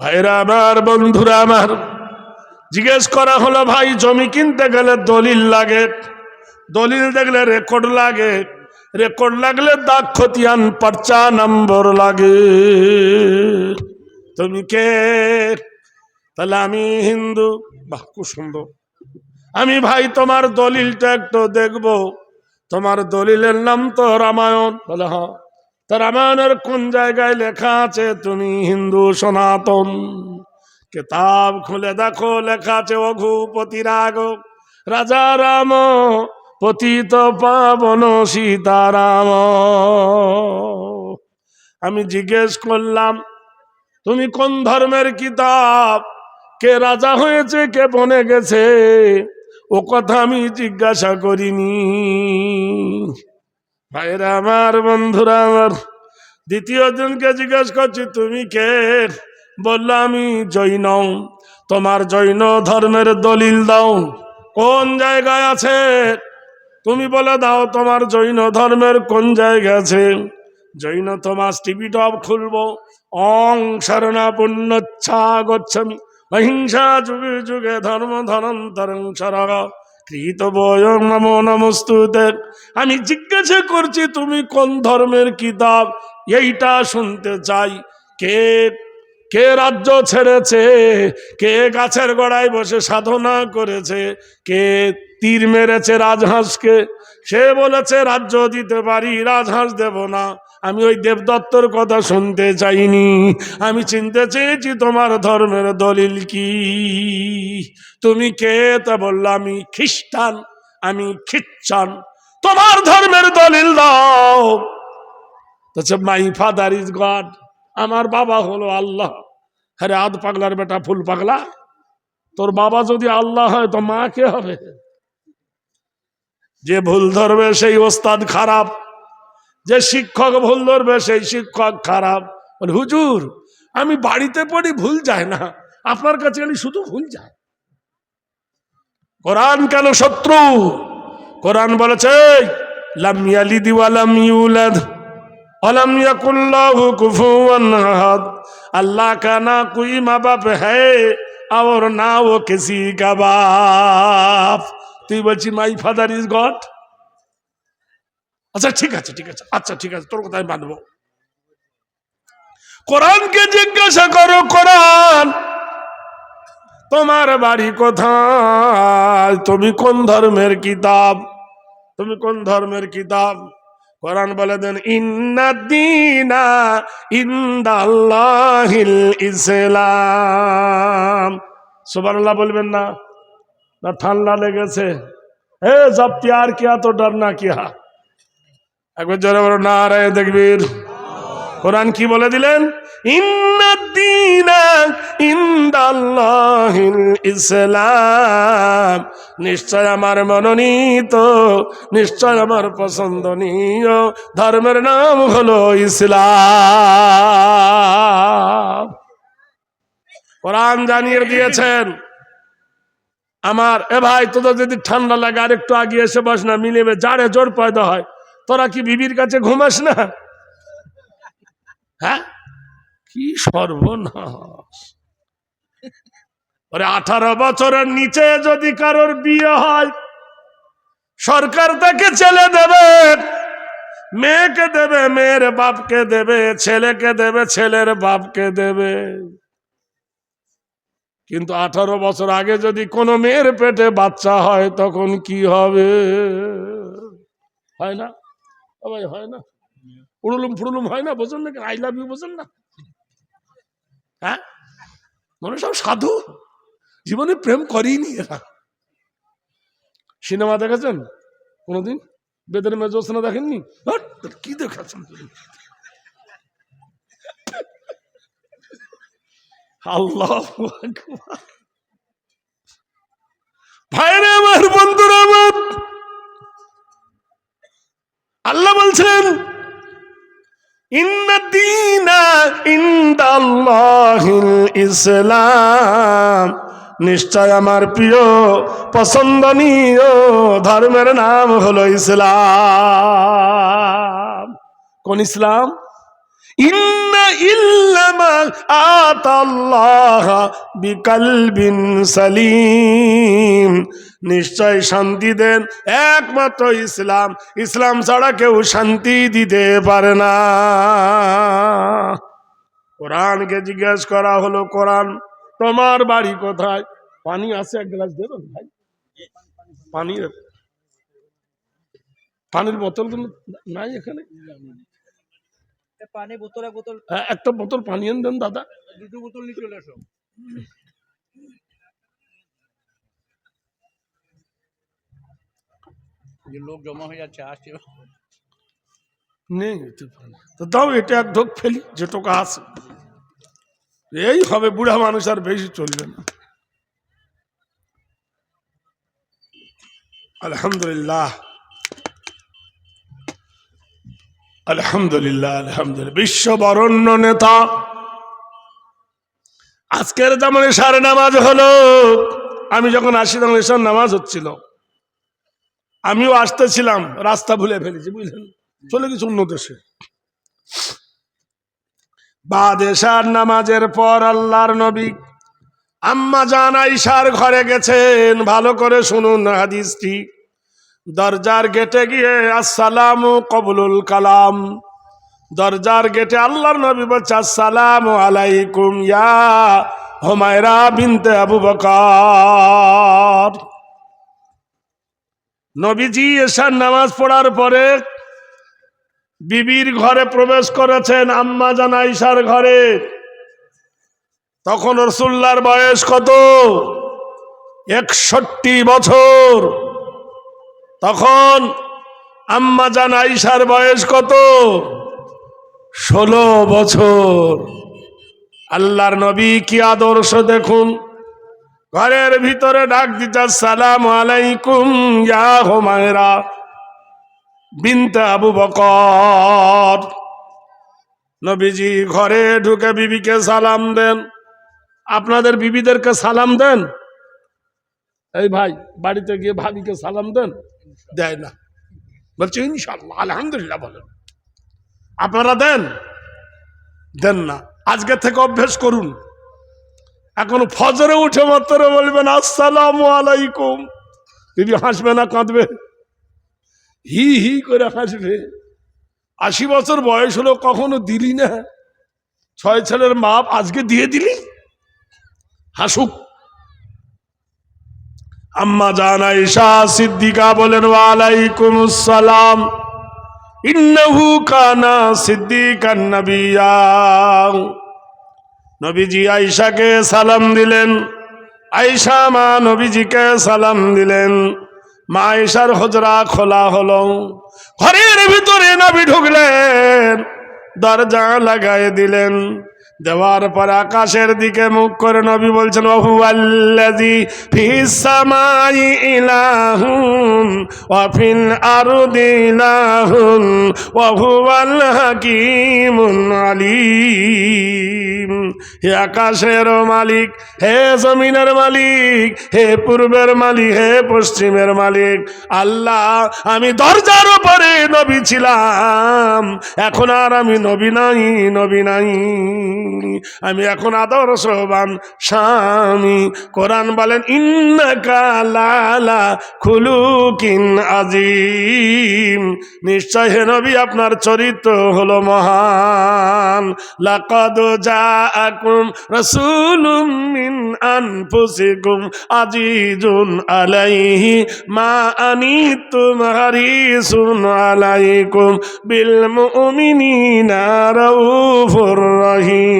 ভাইরা আমার, বন্ধুরা আমার, জিজ্ঞেস করা হলো, ভাই, জমি কিনতে গেলে দলিল লাগে? দলিল দেখলে রেকর্ড লাগে। রেকর্ড লাগলে দাগ, খতিয়ান, পারচা নম্বর লাগে। তুমি কে? তাহলে আমি হিন্দু। বাহ, খুব সুন্দর। আমি ভাই, তোমার দলিলটা একটু দেখব। তোমার দলিলের নাম তো রামায়ণ। বলে হ্যাঁ। তা রামায়ণের কোন জায়গায় লেখা আছে? তুমি হিন্দু সনাতন। কেতাব খুলে দেখো, লেখা আছে অঘুপতি রাগ রাজা রাম, পতিত পাবন সীতারাম। আমি জিজ্ঞেস করলাম, তুমি কোন ধর্মের কিতাব? কে রাজা হয়েছে, কে বনে গেছে? ও কথা আমি জিজ্ঞাসা করিনি। ভাইরা আমার বন্ধুরা আমার, দ্বিতীয় জনকে জিজ্ঞেস করছি, তুমি কে? বলল, আমি জৈন। তোমার জৈন ধর্মের দলিল দাও। কোন জায়গায় আছে? তুমি বলে দাও, তোমার জৈন ধর্মের কোন জায়গা আছে? জৈন তোমার টিভি টপ খুলবো। অং শরণা পুণ্যচ্ছা গচ্ছামি অহিংসা যুগে যুগে ধর্ম ধনন্তরং সরগ কৃত বয়ং নমো নমস্তুতে আমি জিজ্ঞাসা করছি, তুমি কোন ধর্মের কিতাব? এইটা শুনতে চাই। কে কে রাজ্য ছেড়েছে? কে গাছের গোড়ায় বসে সাধনা করেছে? কে তীর মেরেছে রাজহাঁসকে? সে বলেছে, রাজ্য দিতে পারি, রাজহাঁস দেব না। আমি ওই দেবদত্তর কথা শুনতে চাইনি। আমি চিনতে চেয়েছি তোমার ধর্মের দলিল কি। তুমি কে? তা বলল, আমি খ্রিস্টান আমি খ্রিস্টান তোমার ধর্মের দলিল দাও। মাই ফাদার ইজ গড, আমার বাবা হলো আল্লাহ। আরে আধ পাগলার বেটা, ফুল পাগলা। তোর বাবা যদি আল্লাহ হয়, তো মা কে হবে? যে ভুল ধরবে, সেই ওস্তাদ খারাপ। যে শিক্ষক ভুল ধরবে, সেই শিক্ষক খারাপ। মানে হুজুর, আমি বাড়িতে পড়ি, ভুল যায় না। আপনার কাছে আমি শুধু ভুল যায়। কোরআন কেন শত্রু? কোরআন বলেছে কুই মা বাপ ও তুই বলছি, মাই ফাদার ইজ গড? আচ্ছা ঠিক আছে ঠিক আছে। আচ্ছা ঠিক আছে, তোর কথাই মানবো। কোরআনকে জিজ্ঞাসা করো, কোরআন, তোমার বাড়ি কোথায়? তুমি কোন ধর্মের কিতাব? তুমি কোন ধর্মের কিতাব? কোরআন বলে দেন ইন্নাদ্দিনা ইন্দাল্লাহিল ইসলাম। সুবহানাল্লাহ বলবেন না। না, ঠান্ডা লেগেছে। হে জব প্যার কিয়া তো ডর না কিয়া একবার জোরে বলো না রে দেখবীর কোরআন কি বলে দিলেন? ইসলাম। নিশ্চয় আমার মনোনীত, নিশ্চয় আমার পছন্দনীয় ধর্মের নাম হলো ইসলাম। কোরআন জানিয়ে দিয়েছেন, আমার এ ভাই, তোদের যদি ঠান্ডা লাগে আর একটু আগে এসে বস না মিলেবে জাড়ে জোর পয়দা হয় তোরা কি বিবির কাছে ঘুমাস না? হ্যাঁ? কি সর্বনাশ। আঠারো বছরের নিচে যদি কারোর বিয়ে হয়, সরকার তাকে ছেলে দেবে, মেয়েকে দেবে, মেয়ের বাপকে দেবে, ছেলেকে দেবে, ছেলের বাপকে দেবে। কিন্তু আঠারো বছর আগে যদি কোনো মেয়ের পেটে বাচ্চা হয়, তখন কি হবে? হয় না? ভাই হয় না। উড়ুলুম ফুড়ুলুম হয় না বোঝেন না আই লাভ ইউ বোঝেন না? হ্যাঁ? মনে সব সাধু। জীবনে প্রেম করেইনি এরা। সিনেমা দেখেছেন? কোনোদিন? বেদের মেজোসনা দেখেননি? কি দেখাচ্ছেন? আল্লাহ ভাইরে আমার বন্ধুরা আমার আল্লাহ বলছেন ইসলাম। নিশ্চয় আমার প্রিয়, পছন্দনীয় ধর্মের নাম হলো ইসলাম। কোন ইসলাম? বিকালবিন সালিম। নিশ্চয় শান্তি দেন। একমাত্র ইসলাম। ইসলাম ছাড়া কেউ শান্তি দিতে পারে না। কোরআনকে জিজ্ঞেস করা হলো কোরআন তোমার বাড়ি কোথায়? পানি আছে এক গ্লাস দেবেন ভাই। পানি পানির বোতল বোতলগুলো নাই এখানে। পানি বোতলে বোতল হ্যাঁ, একটা বোতল পানি এনে দেন দাদা। দুটো বোতল নিয়ে চলে আসো। লোক জমা হয়ে যাচ্ছে, আসছে। নেই। তো দাও, এটা এক ঢোক ফেলি, যেটুকু আছে। এই হবে, বুড়া মানুষ আর বেশি চলবে না। আলহামদুলিল্লাহ। আলহামদুলিল্লাহ আলহামদুলিল্লাহ। বিশ্ব বরণ্য নেতা। আজকের যেমন সারে নামাজ হলো, আমি যখন আসি তখন নামাজ হচ্ছিল। আমিও আসতেছিলাম, রাস্তা ভুলে ফেলেছি, বুঝলেন? চলে গেছি অন্য দেশে। বাদেশার নামাজের পর আল্লাহর নবী আম্মা জান আইসার ঘরে গেছেন। ভালো করে শুনুন হাদিসটি। দরজার গেটে গিয়ে, আসসালামু কবুলুল কালাম। দরজার গেটে আল্লাহর নবী বলছে, আসসালামু আলাইকুম ইয়া হোমায়রা বিনতে আবু বকর। নবীজি এসার নামাজ পড়ার পরে বিবির ঘরে প্রবেশ করেছেন আম্মা জান আইসার ঘরে। তখন রসুল্লার বয়স কত? একষট্টি বছর। তখন আম্মা জান আইসার বয়স কত? ষোলো বছর। আল্লাহর নবী কি আদর্শ দেখুন? ঘরের ভিতরে ডাক দিতে সালাম আলাইকুম, ইয়া হোমায়রা বিনতে আবু বকর। নবীজি ঘরে ঢুকে বিবিকে সালাম দেন। আপনাদের বিবিদেরকে সালাম দেন? এই ভাই, বাড়িতে গিয়ে ভাবিকে সালাম দেন? দেয় না। বলছে ইনশাল্লাহ আলহামদুলিল্লাহ বলেন। আপনারা দেন? দেন না। আজকে থেকে অভ্যেস করুন। এখন ফজরে উঠে মাত্র বলবেন, আসসালাম আলাইকুম। বিবি হাসবে না, কাঁদবে। হি হি করে হাসবে। আশি বছর বয়স হলো, কখনো দিলি না। ছয় ছেলের মাপ আজকে দিয়ে দিলি? হাসুক। আম্মা জান আয়েশা সিদ্দিকা বলেন ওয়ালাইকুম আসসালাম ইন্নাহু কানা সিদ্দিকান নবিয়া। নবীজি আইসাকে সালাম দিলেন। আইসা মা নবীজিকে সালাম দিলেন। মা আইসার হজরা খোলা হলো। ঘরের ভিতরে নবী ঢুকলেন। দরজা লাগাই দিলেন। দেওয়ার পর আকাশের দিকে মুখ করে নবী বলছেন হে আকাশের মালিক, হে জমিনের মালিক, হে পূর্বের মালিক, হে পশ্চিমের মালিক, আল্লাহ, আমি দরজার উপরে নবী ছিলাম, এখন আর আমি নবী নাই নবী নাই। আমি এখন আদর্শবান স্বামী। কোরআন বলেন, ইন্নাকা লালা খুলুকিন আজিম নিশ্চয় হে নবী, আপনার চরিত্র হলো মহান। লাকাদ জাআকুম রাসূলুম মিন আনফুসিকুম আজিজুন আলাইহি মা আনিতুম হারিসুন আলাইকুম বিল মুমিনিনা রাউফুর রহিম।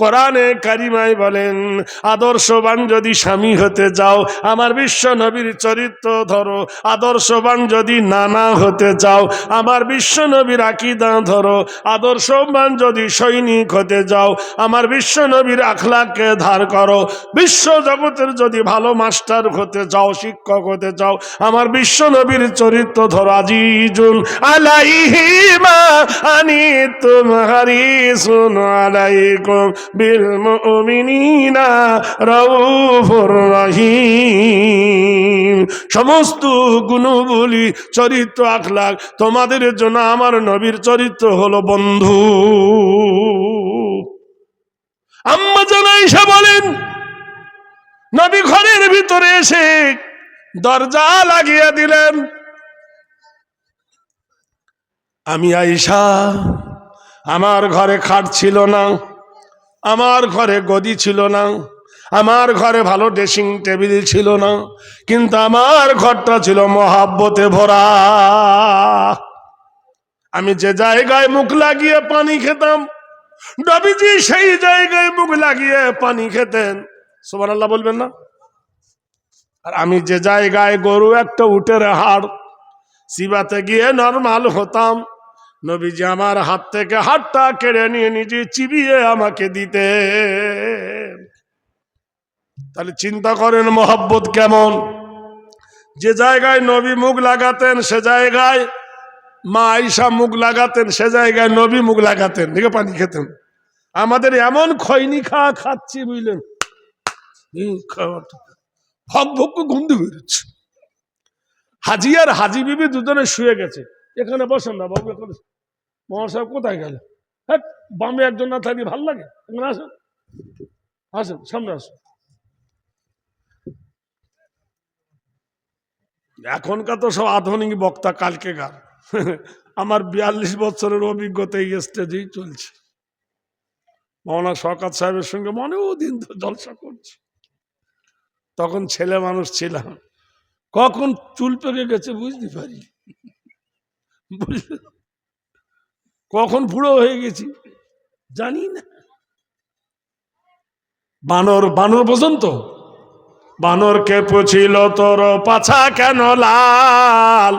কোরআনে কারিমাই বলেন, আদর্শবান যদি স্বামী হতে যাও আমার বিশ্ব নবীর চরিত্র ধরো। আদর্শবান যদি নানা হতে চাও, আমার বিশ্ব নবীর আকিদা ধরো। আদর্শবান যদি সৈনিক হতে যাও আমার বিশ্ব নবীর আখলাকে ধার করো। বিশ্ব জগতের যদি ভালো মাস্টার হতে চাও, শিক্ষক হতে চাও, আমার বিশ্ব নবীর চরিত্র ধরো। আজিজুন আলাইহি মা আনি তুমহারি শুন আলাইকুম বিল মুমিনিনা রাউফুর রহিম। সমস্ত গুণগুলি, চরিত্র আখলাক তোমাদের জন্য আমার নবীর চরিত্র হলো বন্ধু। আম্মা জানাইসা বলেন, নবী ঘরের ভিতরে এসে দরজা লাগিয়ে দিলেন। আমি আইসা আমার ঘরে খাট ছিল না। আমার ঘরে গদি ছিল না, আমার ঘরে ভালো ড্রেসিং টেবিল ছিল না, কিন্তু আমার ঘরটা ছিল মহাব্বতে ভরা। আমি যে জায়গায় মুখ লাগিয়ে পানি খেতাম, নবীজি সেই জায়গায় মুখ লাগিয়ে পানি খেতেন। সোমান আল্লাহ বলবেন না? আর আমি যে জায়গায় গরু একটা উটের হাড়, সিবাতে গিয়ে নর্মাল হতাম নবীজি আমার হাত থেকে হাতটা কেড়ে নিয়ে নিজে চিবিয়ে আমাকে দিতে। তাহলে চিন্তা করেন মোহাব্বত কেমন? যে জায়গায় নবী মুখ লাগাতেন, সে জায়গায় মা আইসা মুখ লাগাতেন, সে জায়গায় নবী মুখ লাগাতেন দিকে পানি খেতেন। আমাদের এমন খৈনি খাওয়া খাচ্ছি বুঝলেন? ভক ভক গন্ধ বেরোচ্ছে। হাজি আর হাজি বিবি দুজনে শুয়ে গেছে। এখানে বসেন না বাবু, এখানে সাহেব কোথায় গেল? হ্যাঁ বামে একজন না থাকলে ভালো লাগে? এখানে আসেন। আসেন, সামনে আসুন। এখনকার তো সব আধুনিক বক্তা কালকে গান আমার বিয়াল্লিশ বছরের অভিজ্ঞতা এই স্টেজেই চলছে। মৌলানা শওকাত সাহেবের সঙ্গে মনেও দিন তো জলসা করছে। তখন ছেলে মানুষ ছিলাম। কখন চুল পেকে গেছে বুঝতে পারি কখন বুড়ো হয়ে গেছি? জানি না। বানর বানর পর্যন্ত বানরকে পুছিল, তোর পাছা কেন লাল?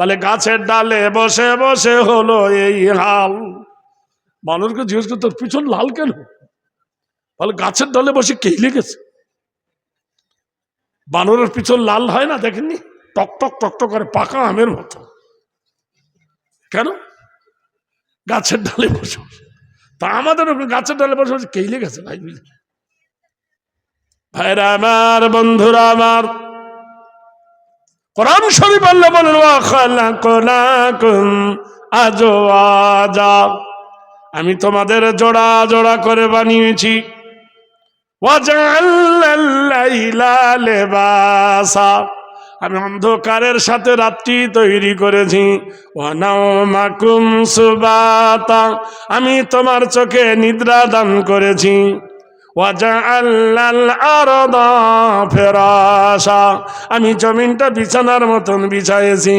বলে, গাছের ডালে বসে বসে হলো এই হাল। বানরকে জিজ্ঞেস করে, তোর পিছন লাল কেন? বলে, গাছের ডালে বসে কে লেগেছে? বানরের পিছন লাল হয় না, দেখেননি? টক টক টক টক করে পাকা আমের মতো। কেন? গাছের ডালে বসে। তা আমাদের গাছের ডালে বসে বসে কেই লেগেছে? ভাই বুঝলি ভাইরা আমার, বন্ধুরা আমার, কোরআন শরীফ আল্লাহ বলেন খালাকনাকুম আজওয়াজা। আমি তোমাদের জোড়া জোড়া করে বানিয়েছি। ওয়াজআলনাল লাইলা লিবাসা। আমি অন্ধকারের সাথে রাত্রি তৈরি করেছি। সুবাতা, আমি তোমার চোখে নিদ্রা দান করেছি। আমি জমিনটা বিছানার মতন বিছাইছি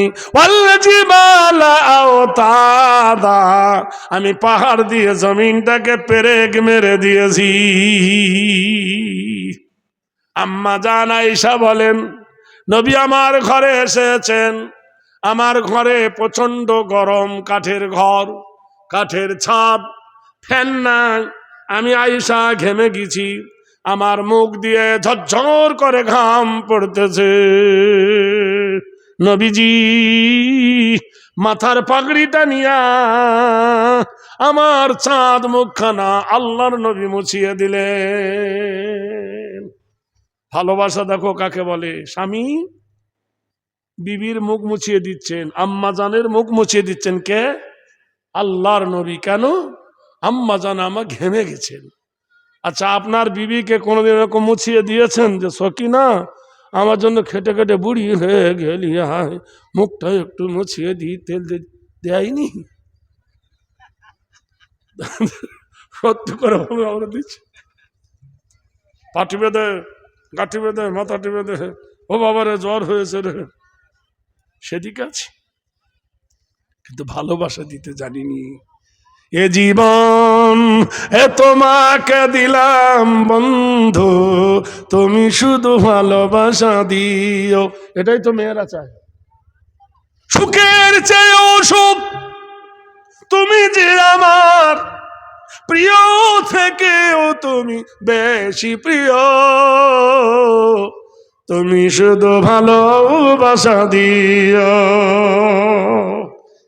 আমি পাহাড় দিয়ে জমিনটাকে পেরেক মেরে দিয়েছি। আম্মা জান আয়েশা বলেন নবী আমার ঘরে এসেছেন। আমার ঘরে প্রচণ্ড গরম, কাঠের ঘর, কাঠের ছাদ, ফ্যান নাই। আমি আয়েশা ঘেমে গেছি। আমার মুখ দিয়ে ঝরঝর করে ঘাম পড়তেছে। নবীজি, মাথার পাগড়িটা নিয়া আমার চাঁদ মুখখানা আল্লাহর নবী মুছিয়ে দিলেন। ভালোবাসা দেখো কাকে বলে? স্বামী, বিবির মুখ মুছিয়ে দিচ্ছেন আম্মা জানের মুখ মুছিয়ে দিচ্ছেন কে? আল্লাহর নবী। কেন? আম্মা জান আমা ঘেমে গেছেন। আচ্ছা আপনার বিবিকে কোনোদিন এরকম মুছিয়ে দিয়েছেন যে সকিনা আমার জন্য খেটে খেটে বুড়ি হয়ে গেলি, হায়, মুখটা একটু মুছিয়ে দিই তেল দেয়নি? সত্যি করে আমরা দিচ্ছি। পাটি গাঁটি বেঁধে মাথাটি বেঁধে, ও বাবারে, জ্বর হয়েছে রে। সেদিকে আছে। কিন্তু ভালোবাসা দিতে জানিনি। এ জীবন এ তোমাকে দিলাম, বন্ধু। তুমি শুধু ভালোবাসা দিও। এটাই তো মেয়েরা চায়। সুখের চেয়েও সুখ। তুমি যে আমার প্রিয় থেকেও তুমি বেশি প্রিয়। তুমি শুধু ভালোবাসা দিও।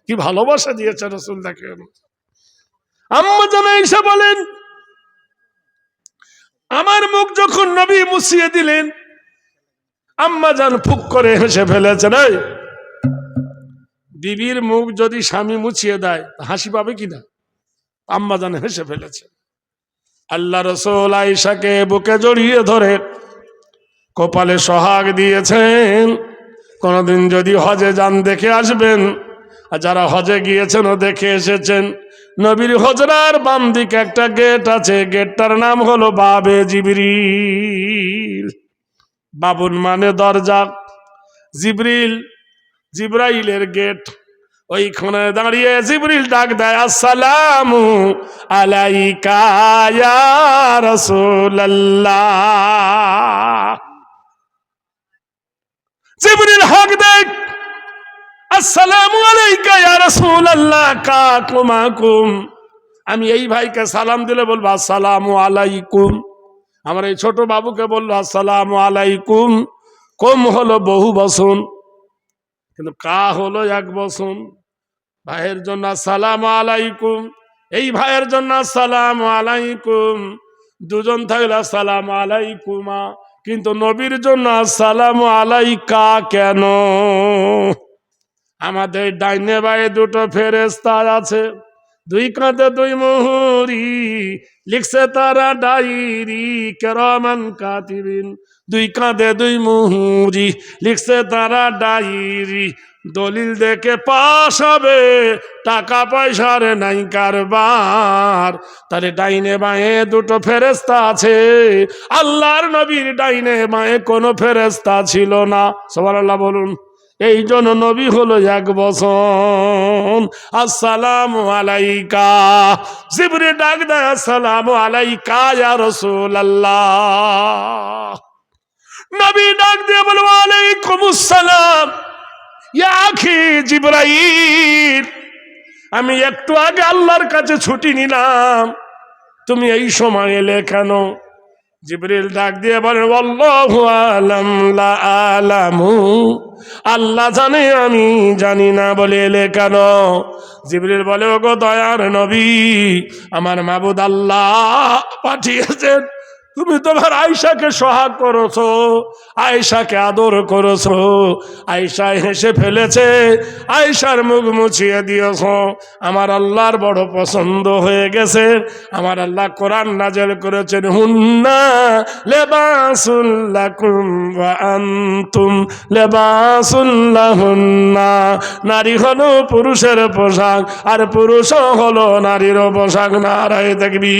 কি ভালোবাসা দিয়েছে রসুল দেখেন আম্মা জানা এসে বলেন, আমার মুখ যখন নবী মুছিয়ে দিলেন, আম্মা যান ফুক করে হেসে ফেলেছেন বিবির মুখ যদি স্বামী মুছিয়ে দেয়, হাসি পাবে কিনা আম্মা যান হেসে ফেলেছে। আল্লাহ রসুল আইসাকে বুকে জড়িয়ে ধরে কপালে সোহাগ দিয়েছেন। কোনোদিন যদি হজে যান, দেখে আসবেন। আর যারা হজে গিয়েছেন ও দেখে এসেছেন, নবীর হজরার বাম দিকে একটা গেট আছে। গেটটার নাম হলো বাবে জিবরিল। বাবুন মানে দরজা। জিবরিল, জিব্রাইলের গেট। ওইখানে দাঁড়িয়ে জিবরিল ডাক দেয়, আসসালামু আলাইকা রাসূলুল্লাহ। জিবরিল হক দেখ, আসসালামু আলাইকা ইয়া রাসূলুল্লাহ কাকুমাকুম আমি এই ভাইকে সালাম দিলে বলব, আসসালামু আলাইকুম। আমার এই ছোট বাবুকে বলল আসসালামু আলাইকুম। কম হলো বহু বসন, কিন্তু কা হলো এক বসন। ভাইয়ের জন্য আসসালামু আলাইকুম। এই ভাইয়ের জন্য আসসালামু আলাইকুম। দুজন থাকলে আসসালামু আলাইকুমা। কিন্তু নবীর জন্য আসসালামু আলাইকা কেন? আমাদের ডাইনে বায়ে দুটো ফেরেস্তা আছে। দুই কাঁধে দুই মুহুরি, লিখছে তারা ডাইরি কেরমান কাতিবিন। দুই কাঁধে দুই মুহুরি, লিখছে তারা ডাইরি দলিল দেখে পাশ হবে, টাকা পয়সার নাই কারবার। তাহলে ডাইনে বাঁয়ে দুটো ফেরেস্তা আছে, আল্লাহর নবীর ডাইনে বাঁয়ে কোনো ফেরেস্তা ছিল না। সবার আল্লাহ বলুন এই জন্য নবী হলো এক বছর আসসালাম আলাইকা। জিবরে ডাক দেয়, আসসালাম আলাইকা ইয়া আল্লাহ নবী ডাক দিয়ে বলো আলাইকুম আসসালাম ইয়া আখি জিবরাইল, আমি একটু আগে আল্লাহর কাছে ছুটি নিলাম। তুমি এই সময় এলে কেন? জিবরিল ডাক দিয়ে বলেন আলাম আলামু। আল্লাহ জানে, আমি জানি না বলে এলে কেন? জিবরিল বলে, ওগো দয়ার নবী, আমার মাবুদ আল্লাহ পাঠিয়েছেন। তুমি তোমার আয়সাকে সোহাগ করেছ আয়সাকে আদর করেছ আয়সা হেসে ফেলেছে আয়সার মুখ মুছিয়ে দিয়েছ। আমার আল্লাহর বড় পছন্দ হয়ে গেছে। আমার আল্লাহ কোরআন নাজেল করেছেন, হুন্না লেবাসুল্লাকুম ওয়া লেবাসুল্লাহুন্না নারী হলো পুরুষের পোশাক, আর পুরুষও হলো নারীর পোশাক। নারায় দেখবি